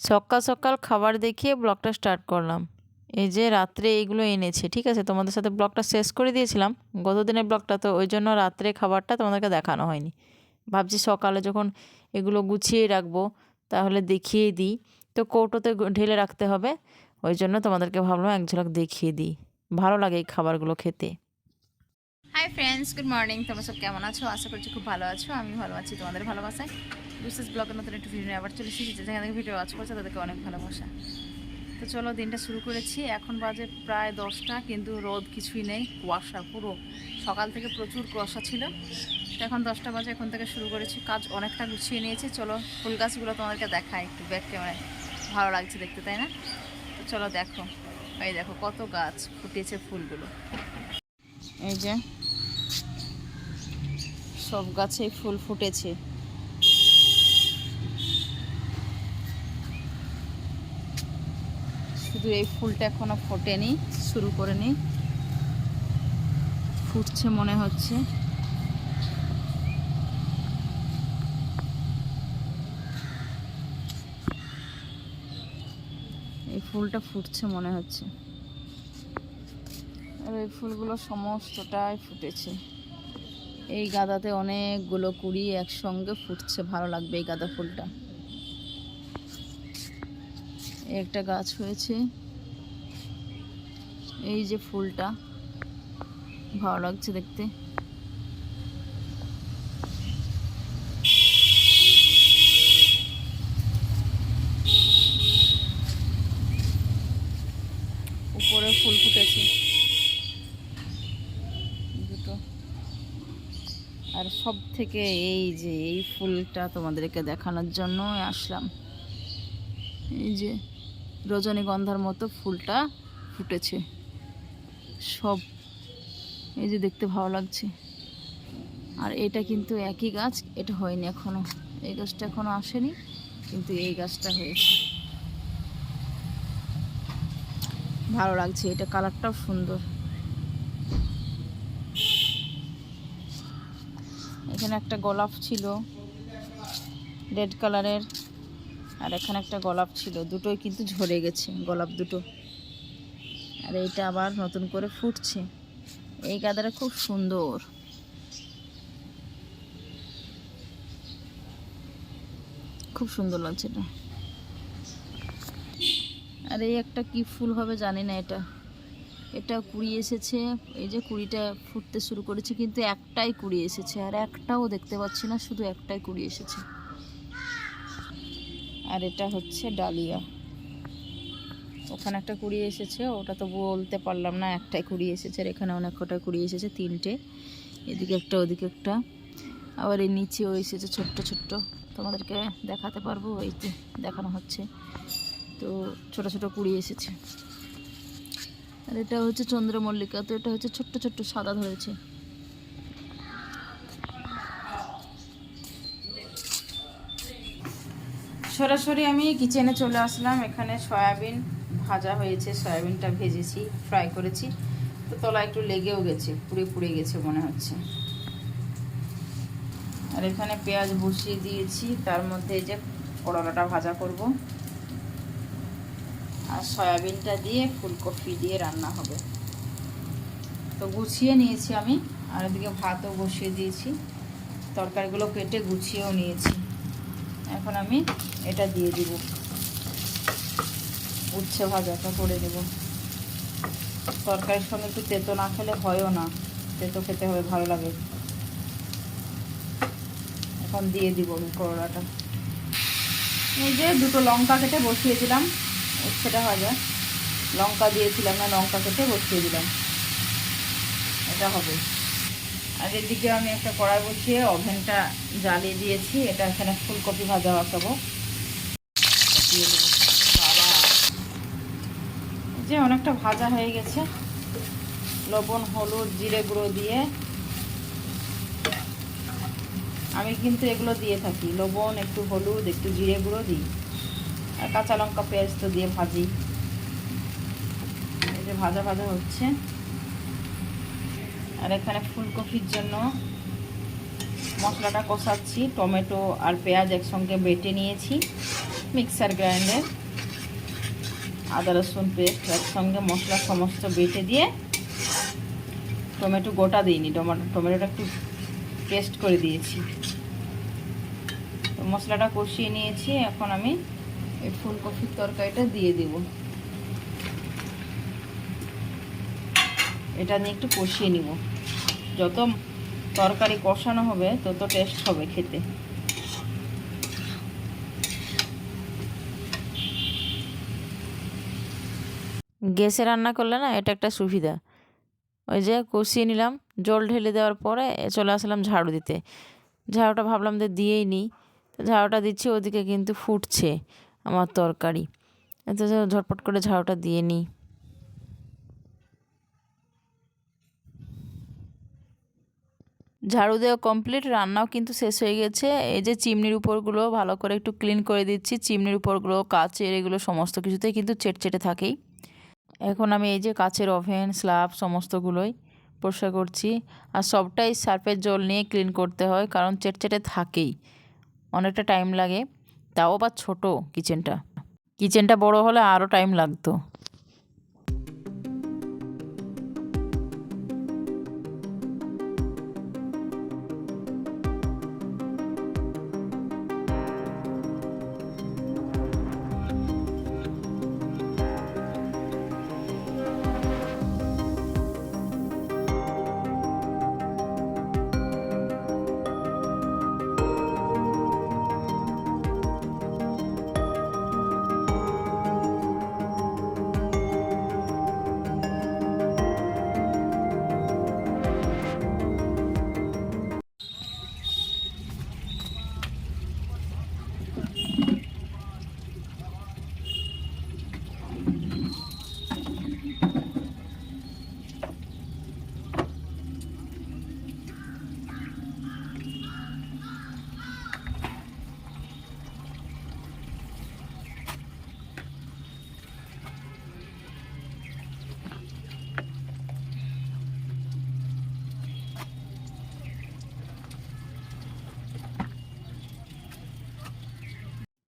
সকাল সকাল খাবার দেখিয়ে ব্লগটা স্টার্ট করলাম। এই যে রাত্রে এইগুলো এনেছে, ঠিক আছে? তোমাদের সাথে ব্লগটা শেষ করে দিয়েছিলাম। গত দিনের ব্লগটা, তো ওই জন্য রাত্রে খাবারটা তোমাদেরকে দেখানো হয়নি। ভাবছি সকালে যখন এগুলো গুছিয়ে রাখব, তাহলে দেখিয়ে দিই। তো কৌটোতে ঢেলে রাখতে হবে। ওই জন্য তোমাদেরকে ভাবলাম এক ঝলক দেখিয়ে দিই। ভালো লাগে এই খাবারগুলো খেতে। হাই ফ্রেন্ডস গুড মর্নিং তোমরা সব কেমন আছো? আশা করছি খুব ভালো আছো। আমি ভালো আছি তোমাদের ভালোবাসায়। বিশেষ ব্লগের নতুন একটু ভিডিও আবার চলে এসেছি, যেখান থেকে ভিডিও ওয়াচ করছে, তাদেরকে অনেক ভালোবাসা। তো চলো, দিনটা শুরু করেছি। এখন বাজে প্রায় দশটা, কিন্তু রোদ কিছুই নেই, কুয়াশা পুরো। সকাল থেকে প্রচুর কুয়াশা ছিল। তো এখন দশটা বাজে, এখন থেকে শুরু করেছি। কাজ অনেকটা গুছিয়ে নিয়েছি। চলো, ফুল গাছগুলো তোমাদেরকে দেখায় একটু। ব্যাক ক্যামেরায় ভালো লাগছে দেখতে, তাই না? তো চলো দেখো। এই দেখো, কত গাছ ফুটেছে ফুলগুলো। এই যে সব গাছেই ফুল ফুটেছে। শুধু এই ফুলটা এখনও ফোটেনি, শুরু করেনি। ফুটছে মনে হচ্ছে। এই ফুলটা ফুটছে মনে হচ্ছে। আর এই ফুলগুলো সমস্তটাই ফুটেছে। এই গাঁদাতে অনেকগুলো কুড়ি একসঙ্গে ফুটছে, ভালো লাগবে এই গাঁদা ফুলটা। একটা গাছ হয়েছে, এই যে ফুলটা, ভালো লাগছে দেখতে উপরে ফুল ফুটেছে দুটো আর সব থেকে এই যে, এই ফুলটা তোমাদেরকে দেখানোর জন্য আসলাম। এই যে, রজনীগন্ধার মতো ফুলটা ফুটেছে। সব, এই যে দেখতে ভালো লাগছে। আর এটা কিন্তু একই গাছ, এটা হয়নি এখনও। এই গাছটা এখনও আসেনি, কিন্তু এই গাছটা হয়েছে। ভালো লাগছে, এটা কালারটাও সুন্দর। এখানে একটা গোলাপ ছিল রেড কালারের আর এখানে একটা গোলাপ ছিল। দুটোই কিন্তু ঝরে গেছে, গোলাপ দুটো। আর এইটা আবার নতুন করে ফুটছে। এই গাদাটা খুব সুন্দর। খুব সুন্দর লাগছে এটা। আর এই একটা কি ফুল হবে জানি না এটা। এটা কুড়ি এসেছে, এই যে কুড়িটা ফুটতে শুরু করেছে, কিন্তু একটাই কুড়ি এসেছে, আর একটাও দেখতে পাচ্ছি না, শুধু একটাই কুড়ি এসেছে। আর এটা হচ্ছে ডালিয়া। ওখানে একটা কুড়ি এসেছে, ওটা তো বলতে পারলাম না, একটাই কুড়ি এসেছে, আর এখানে অনেক কটা কুড়ি এসেছে, তিনটে। এদিকে একটা, ওদিকে একটা। আবার এই নিচেও এসেছে ছোট্ট ছোট্ট। তোমাদেরকে দেখাতে পারব, এই দেখানো হচ্ছে। তো ছোট ছোট কুড়ি এসেছে। আর এটা হচ্ছে চন্দ্রমল্লিকা, তো এটা হচ্ছে ছোট্ট ছোট্ট সাদা ধরেছে। সরাসরি আমি কিচেনে চলে আসলাম। এখানে সয়াবিন ভাজা হয়েছে, সয়াবিনটা ভেজেছি ফ্রাই করেছি। তো তলা একটু লেগেও গেছে, পুড়ে পুড়ে গেছে মনে হচ্ছে। আর এখানে পেঁয়াজ বসিয়ে দিয়েছি, তার মধ্যে এই যে করলাটা ভাজা করব। আর সয়াবিনটা দিয়ে ফুলকপি দিয়ে রান্না হবে। তো গুছিয়ে নিয়েছি আমি, আর এদিকে ভাতও বসিয়ে দিয়েছি। তরকারিগুলো কেটে গুছিয়েও নিয়েছি। এখন আমি এটা দিয়ে দিব। উচ্ছে ভাজাটা করে দেব তরকারির সঙ্গে একটু তেতো না খেলে হয়ও না। তেতো খেতে হবে, ভালো লাগে। এখন দিয়ে দিব আমি করলাটা। এই যে দুটো লঙ্কা কেটে বসিয়ে দিলাম উচ্ছেটা ভাজা লঙ্কা দিয়েছিলাম না, লঙ্কা কেটে বসিয়ে দিলাম। এটা হবে। আর এদিকে আমি একটা কড়াই বসিয়ে ওভেনটা জ্বালিয়ে দিয়েছি। এটা এখানে ফুলকপি ভাজা বসাবো। যে অনেকটা ভাজা হয়ে গেছে। লবণ, হলুদ, জিরে গুঁড়ো দিয়ে। আমি কিন্তু এগুলো দিয়ে থাকি। লবণ, একটু হলুদ, একটু জিরে গুঁড়ো দিই। আর কাঁচা লঙ্কা পেঁয়াজ তো দিয়ে ভাজি। এই যে ভাজা ভাজা হচ্ছে। আর এখানে ফুলকপির জন্য মশলাটা কষাচ্ছি, টমেটো আর পেঁয়াজ একসঙ্গে বেটে নিয়েছি, মিক্সার গ্রাইন্ডার। আদা, রসুন পেস্ট একসঙ্গে মশলা সমস্ত বেটে দিয়ে টমেটো গোটা দিইনি টমেটো টমেটোটা একটু পেস্ট করে দিয়েছি। তো মশলাটা কষিয়ে নিয়েছি, এখন আমি এই ফুলকপির তরকারিটা দিয়ে দিব। এটা নিয়ে একটু কষিয়ে নিব। যত তরকারি কষানো হবে, তত টেস্ট হবে খেতে। গ্যাসে রান্না করলে না এটা একটা সুবিধা। ওই যে কষিয়ে নিলাম, জল ঢেলে দেওয়ার পরে চলে আসলাম ঝাড়ু দিতে। ঝাড়ুটা ভাবলাম যে দিয়েই নিই। ঝাড়ুটা দিচ্ছি, ওদিকে কিন্তু ফুটছে। আমার তরকারি। এত ঝটপট করে ঝাড়ুটা দিয়ে নিই। ঝাড়ু দেওয়া কমপ্লিট রান্নাও কিন্তু শেষ হয়ে গেছে। এই যে চিমনির উপরগুলো ভালো করে একটু ক্লিন করে দিচ্ছি। চিমনির উপরগুলো, কাচের এগুলো সমস্ত কিছুতেই কিন্তু চেটচেটে থাকেই। এখন আমি এই যে কাচের ওভেন স্ল্যাব সমস্তগুলোই পরিষ্কার করছি। আর সবটাই সার্ফের জল নিয়ে ক্লিন করতে হয়, কারণ চেটচেটে থাকেই। অনেকটা টাইম লাগে। তাও আবার ছোটো কিচেনটা কিচেনটা বড় হলে আরও টাইম লাগতো।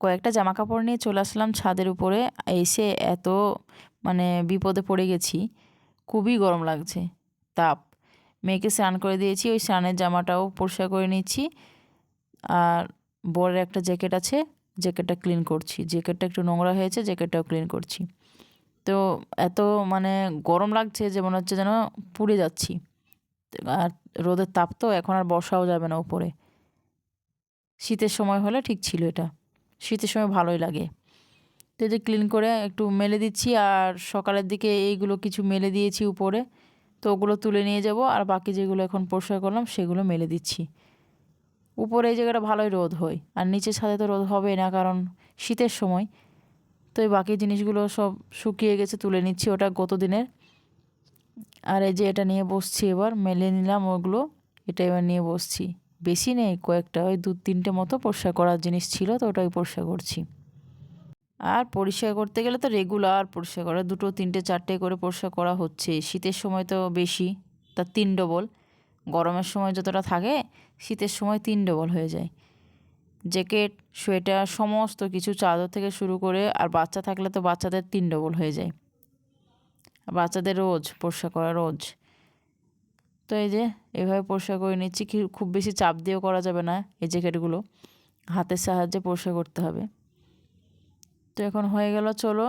কয়েকটা জামা কাপড় নিয়ে চলে আসলাম ছাদের উপরে, এসে এত মানে বিপদে পড়ে গেছি, খুবই গরম লাগছে, তাপ। মেয়েকে স্নান করে দিয়েছি, ওই স্নানের জামাটাও পরিষ্কার করে নিচ্ছি, আর বরের একটা জ্যাকেট আছে, জ্যাকেটটা ক্লিন করছি, জ্যাকেটটা একটু নোংরা হয়েছে, জ্যাকেটটাও ক্লিন করছি। তো এত মানে গরম লাগছে যে মনে হচ্ছে যেন পুড়ে যাচ্ছি, আর রোদের তাপ তো এখন আর বসাও যাবে না উপরে। শীতের সময় হলে ঠিক ছিল এটা। শীতের সময় ভালোই লাগে। তো যে ক্লিন করে একটু মেলে দিচ্ছি আর সকালের দিকে এইগুলো কিছু মেলে দিয়েছি উপরে। তো ওগুলো তুলে নিয়ে যাব আর বাকি যেগুলো এখন পরিষ্কার করলাম সেগুলো মেলে দিচ্ছি। উপরে এই জায়গাটা ভালোই রোদ হয় আর নিচের ছাদে তো রোদ হবে না কারণ শীতের সময়। তো এই বাকি জিনিসগুলো সব শুকিয়ে গেছে তুলে নিচ্ছি ওটা গত দিনের। আর এই যে এটা নিয়ে বসছি এবার, মেলে নিলাম ওগুলো, এটা এবার নিয়ে বসছি। বেশি নেই, কয়েকটা, ওই দু তিনটে মতো পরিষ্কার করার জিনিস ছিল, তো ওটাই পরিষ্কার করছি। আর পরিষ্কার করতে গেলে তো রেগুলার পরিষ্কার করা, দুটো, তিনটে, চারটে করে পরিষ্কার করা হচ্ছে। শীতের সময় তো বেশি তার তিন ডবল গরমের সময় যতটা থাকে, শীতের সময় তিন ডবল হয়ে যায়। জ্যাকেট সোয়েটার সমস্ত কিছু চাদর থেকে শুরু করে, আর বাচ্চা থাকলে তো বাচ্চাদের তিন ডবল হয়ে যায়। বাচ্চাদের রোজ, পরিষ্কার করা রোজ। তো এই যে এভাবে পরিষ্কার করে নিচ্ছি খুব বেশি চাপ দিয়েও করা যাবে না এই জ্যাকেটগুলো। হাতের সাহায্যে পরিষ্কার করতে হবে। তো এখন হয়ে গেল, চলো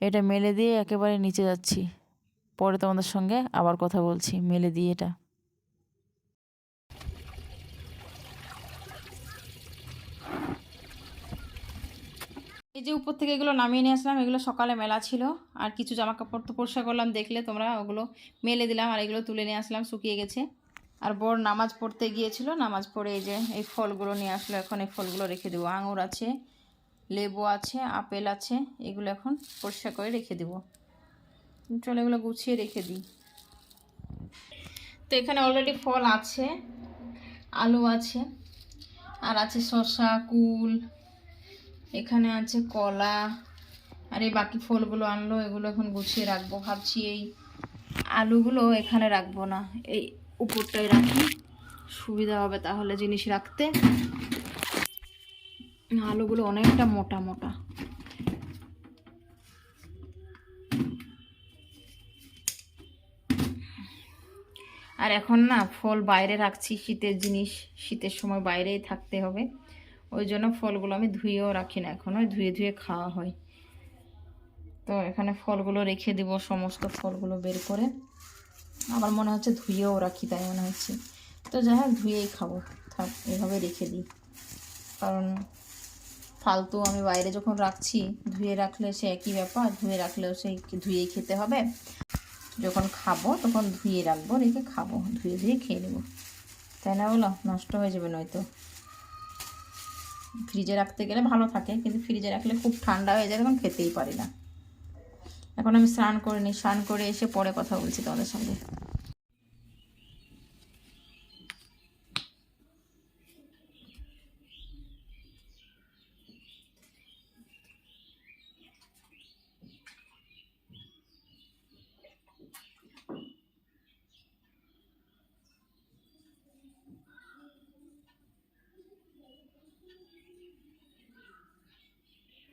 এটা মেলে দিয়ে একেবারে নিচে যাচ্ছি। পরে তোমাদের সঙ্গে আবার কথা বলছি, মেলে দিয়ে এটা। এই যে উপর থেকে এগুলো নামিয়ে নিয়ে আসলাম, এগুলো সকালে মেলা ছিল। আর কিছু জামা কাপড় তো পরিষ্কার করলাম, দেখলে তোমরা ওগুলো মেলে দিলাম আর এগুলো তুলে নিয়ে আসলাম, শুকিয়ে গেছে। আর বর নামাজ পড়তে গিয়েছিল, নামাজ পড়ে এই যে এই ফলগুলো নিয়ে আসলো, এখন এই ফলগুলো রেখে দেবো। আঙুর আছে, লেবু আছে, আপেল আছে, এগুলো এখন পরিষ্কার করে রেখে দেবো। চলো এগুলো গুছিয়ে রেখে দিই। তো এখানে অলরেডি ফল আছে, আলু আছে, আর আছে শসা, কুল এখানে আছে কলা, আর এই বাকি ফলগুলো আনলো, এগুলো এখন গুছিয়ে রাখব। ভাবছি এই আলুগুলো এখানে রাখব না, এই উপরটাই রাখি। সুবিধা হবে তাহলে জিনিস রাখতে। আলুগুলো অনেকটা মোটা মোটা। আর এখন না, ফল বাইরে রাখছি, শীতের জিনিস, শীতের সময় বাইরেই থাকতে হবে। ওই জন্য ফলগুলো আমি ধুয়েও রাখি না এখন, ওই ধুয়ে ধুয়ে খাওয়া হয়। তো এখানে ফলগুলো রেখে দিব, সমস্ত ফলগুলো বের করে। আমার মনে হচ্ছে ধুয়েও রাখি, তাই মনে হচ্ছে। তো যাই হোক, ধুয়েই খাব, থাক, এভাবে রেখে দিই। কারণ ফালতু আমি বাইরে যখন রাখছি, ধুয়ে রাখলে সে একই ব্যাপার, ধুয়ে রাখলেও সেই ধুয়েই খেতে হবে। যখন খাব তখন ধুয়ে রাখব, রেখে খাব, ধুয়ে ধুয়ে খেয়ে নেব। তাই না বলো? নষ্ট হয়ে যাবে নয়তো। ফ্রিজে রাখতে গেলে ভালো থাকে, কিন্তু ফ্রিজে রাখলে খুব ঠান্ডা হয়ে যায়, তখন খেতেই পারি না। এখন আমি স্নান করে নিই, স্নান করে এসে পরে কথা বলছি তোমাদের সঙ্গে।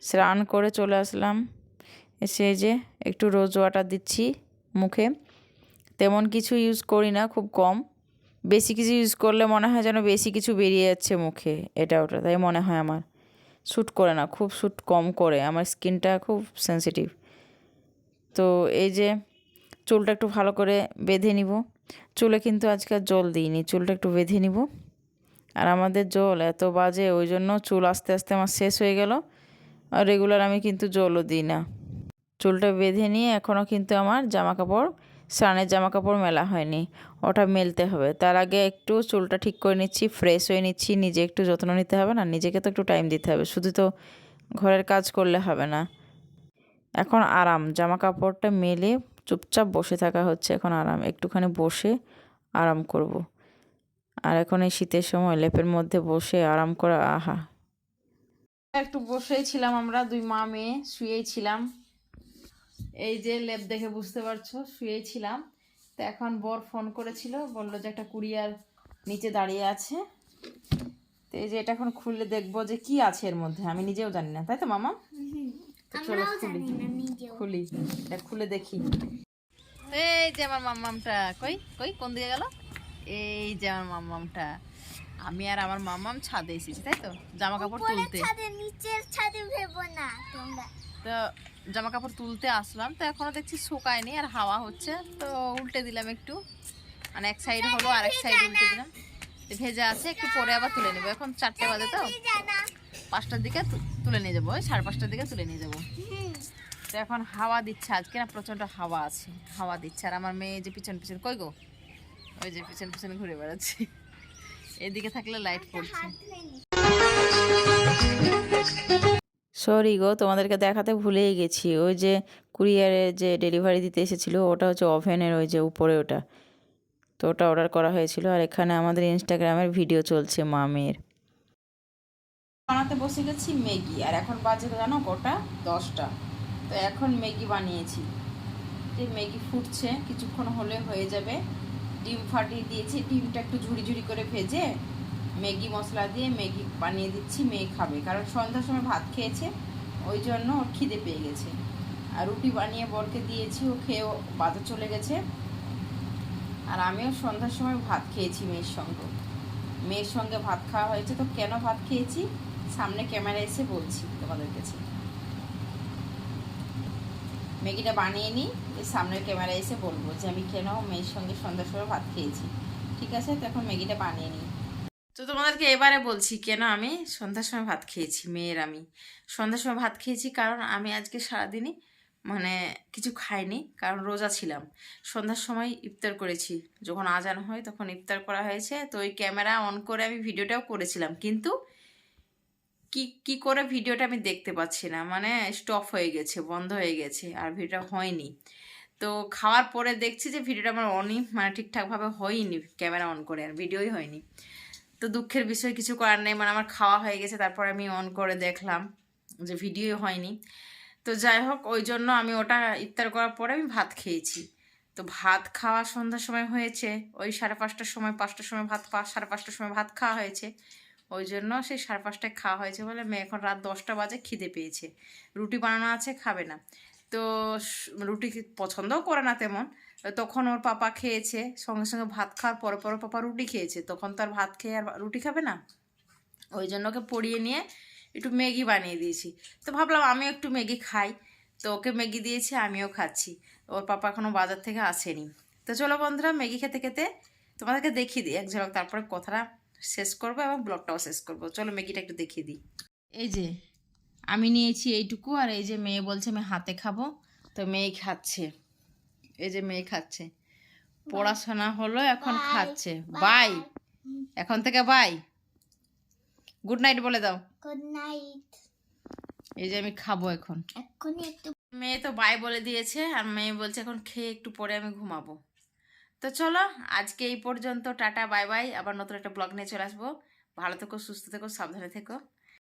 স্নান করে চলে আসলাম। এসে যে একটু রোজ ওয়াটার দিচ্ছি মুখে। তেমন কিছু ইউজ করি না, খুব কম। বেশি কিছু ইউজ করলে মনে হয় যেন বেশি কিছু বেরিয়ে যাচ্ছে মুখে, এটা ওটা, তাই মনে হয় আমার। শ্যুট করে না, খুব শ্যুট কম করে, আমার স্কিনটা খুব সেন্সিটিভ তো এই যে চুলটা একটু ভালো করে বেঁধে নিব। চুলে কিন্তু আজকে জল দিইনি, চুলটা একটু বেঁধে নিব। আর আমাদের জল এত বাজে, ওই জন্য চুল আস্তে আস্তে আমার শেষ হয়ে গেল। আর রেগুলার আমি কিন্তু জলও দিই না। চুলটা বেঁধে নিয়ে এখনও কিন্তু আমার জামা কাপড় স্নানের জামা কাপড় মেলা হয়নি। ওটা মেলতে হবে। তার আগে একটু চুলটা ঠিক করে নিচ্ছি ফ্রেশ হয়ে নিচ্ছি, নিজে একটু যত্ন নিতে হবে না, নিজেকে তো একটু টাইম দিতে হবে। শুধু তো ঘরের কাজ করলে হবে না। এখন আরাম। জামা কাপড়টা মেলে চুপচাপ বসে থাকা হচ্ছে এখন আরাম। একটুখানি বসে আরাম করব। আর এখন এই শীতের সময় লেপের মধ্যে বসে আরাম করা, আহা! একটু বসেই ছিলাম আমরা দুই মা মেয়ে শুয়েই ছিলাম। এই যে লেপ দেখে বুঝতে পারছ শুয়েই ছিলাম। তো এখন বর ফোন করেছিল বলল যে একটা কুরিয়ার নিচে দাঁড়িয়ে আছে। তো এই যে এটা এখন খুললে দেখব যে কি আছে এর মধ্যে। আমি নিজেও জানি না তাই তো মামা? চলো খুলি। খুলি এটা খুলে দেখি। এই যে আমার মাম্মামটা কই? কই? কোন দিকে গেল? এই যে আমার মাম্মামটা। আমি আর আমার মাম্মাম ছাদে এসেছি তাই তো? জামা কাপড় তুলতে। ছাদের নিচের ছাদে ভেবো না তোমরা। তো জামা কাপড় তুলতে আসলাম তো এখনও দেখছি শুকায়নি আর হাওয়া হচ্ছে তো উল্টে দিলাম একটু। মানে এক সাইড হলো আর এক সাইড উল্টে দিলাম। ভেজা আছে একটু পরে আবার তুলে নেব। এখন চারটে বাজে তো। পাঁচটার দিকে তুলে নিয়ে যাব ওই সাড়ে পাঁচটার দিকে তুলে নিয়ে যাব। তো এখন হাওয়া দিচ্ছে আজকে না প্রচণ্ড হাওয়া আছে হাওয়া দিচ্ছে। আর আমার মেয়ে যে পিছন পিছন কই গো? ওই যে পিছন পিছন ঘুরে বেড়াচ্ছে। এদিকে থাকলে লাইট পড়ছে। সরি গো তোমাদেরকে দেখাতে ভুলেই গেছি। ওই যে কুরিয়ারে যে ডেলিভারি দিতে এসেছিল ওটা হচ্ছে ওভেনের ওই যে উপরে ওটা। তো ওটা অর্ডার করা হয়েছিল আর এখানে আমাদের ইনস্টাগ্রামের ভিডিও চলছে মামের। বানাতে বসে গেছি ম্যাগি আর এখন বাজে জানো কটা? দশটা। তো এখন ম্যাগি বানিয়েছি। যে ম্যাগি ফুটছে কিছুক্ষণ হলে হয়ে যাবে। ডিম ফাটিয়ে দিয়েছি, ডিমটা একটু ঝুড়ি ঝুড়ি করে ভেজে ম্যাগি মশলা দিয়ে ম্যাগি বানিয়ে দিচ্ছি, মেয়ে খাবে। কারণ সন্ধ্যার সময় ভাত খেয়েছে, ওই জন্য ওর খিদে পেয়ে গেছে। আর রুটি বানিয়ে বরকে দিয়েছি, ও খেয়ে বাজার চলে গেছে। আর আমিও সন্ধ্যার সময় ভাত খেয়েছি মেয়ের সঙ্গে। মেয়ের সঙ্গে ভাত খাওয়া হয়েছে, তো কেন ভাত খেয়েছি? সামনে ক্যামেরা এসে বলছি তোমাদের কাছে। ম্যাগিটা বানিয়ে নিই সামনের ক্যামেরা এসে বলব যে আমি কেন মেয়ের সঙ্গে সন্ধ্যার সময় ভাত খেয়েছি। ঠিক আছে? তো এখন ম্যাগিটা বানিয়ে নিই। তো তোমাদেরকে এবারে বলছি, কেন আমি সন্ধ্যার সময় ভাত খেয়েছি, মেয়ের আমি। সন্ধ্যার সময় ভাত খেয়েছি কারণ আমি আজকে সারাদিনই মানে কিছু খাইনি, কারণ রোজা ছিলাম। সন্ধ্যার সময় ইফতার করেছি। যখন আজান হয় তখন ইফতার করা হয়েছে, তো ওই ক্যামেরা অন করে আমি ভিডিওটাও করেছিলাম। কিন্তু কি কি করে ভিডিওটা আমি দেখতে পাচ্ছি না? মানে স্টপ হয়ে গেছে, বন্ধ হয়ে গেছে, আর ভিডিওটা হয়নি। তো খাওয়ার পরে দেখছি যে ভিডিওটা আমার অনই মানে ঠিকঠাকভাবে হয়নি, ক্যামেরা অন করে, আর ভিডিওই হয়নি। তো দুঃখের বিষয়, কিছু করার নেই মানে আমার খাওয়া হয়ে গেছে, তারপর আমি অন করে দেখলাম যে ভিডিও হয়নি। তো যাই হোক, ওই জন্য আমি ওটা ইফতার করার পরে আমি ভাত খেয়েছি। তো ভাত খাওয়া সন্ধ্যার সময় হয়েছে, ওই সাড়ে পাঁচটার সময় পাঁচটার সময় ভাত, সাড়ে পাঁচটার সময় ভাত খাওয়া হয়েছে। ওই জন্য সেই সাড়ে পাঁচটায় খাওয়া হয়েছে বলে মেয়ে এখন রাত দশটা বাজে খিদে পেয়েছে। রুটি বানানো আছে, খাবে না। তো রুটি পছন্দও করে না তেমন। তখন ওর পাপা খেয়েছে, সঙ্গে সঙ্গে ভাত খাওয়ার পরে পরে পাপা রুটি খেয়েছে। তখন তো আর ভাত খেয়ে আর রুটি খাবে না। ওই জন্য ওকে পড়িয়ে নিয়ে একটু ম্যাগি বানিয়ে দিয়েছি। তো ভাবলাম আমিও একটু ম্যাগি খাই। তো ওকে ম্যাগি দিয়েছি, আমিও খাচ্ছি। ওর পাপা এখনও বাজার থেকে আসেনি। তো চলো বন্ধুরা, ম্যাগি খেতে খেতে তোমাদেরকে দেখিয়ে দিই। এক ঝলক তারপরে কথাটা শেষ করব এবং ব্লগটাও শেষ করব। চলো ম্যাগিটা একটু দেখিয়ে দিই। এই যে আমি নিয়েছি এইটুকু আর এই যে মেয়ে বলছে আমি হাতে খাব। তো মেয়ে খাচ্ছে। এই যে মেয়ে খাচ্ছে। পড়াশোনা হলো এখন খাচ্ছে। বাই। এখন থেকে বাই। গুড নাইট বলে দাও। Good night. এই যে আমি খাব এখন। এক্ষুনি একটু মেয়ে তো বাই বলে দিয়েছে আর মেয়ে বলছে এখন খেয়ে একটু পরে আমি ঘুমাবো। তো চলো, আজকে এই পর্যন্ত, টাটা, বাই বাই। আবার নতুন একটা ব্লগ নিয়ে চলে আসব। ভালো থেকো, সুস্থ থেকো, সাবধানে থেকো।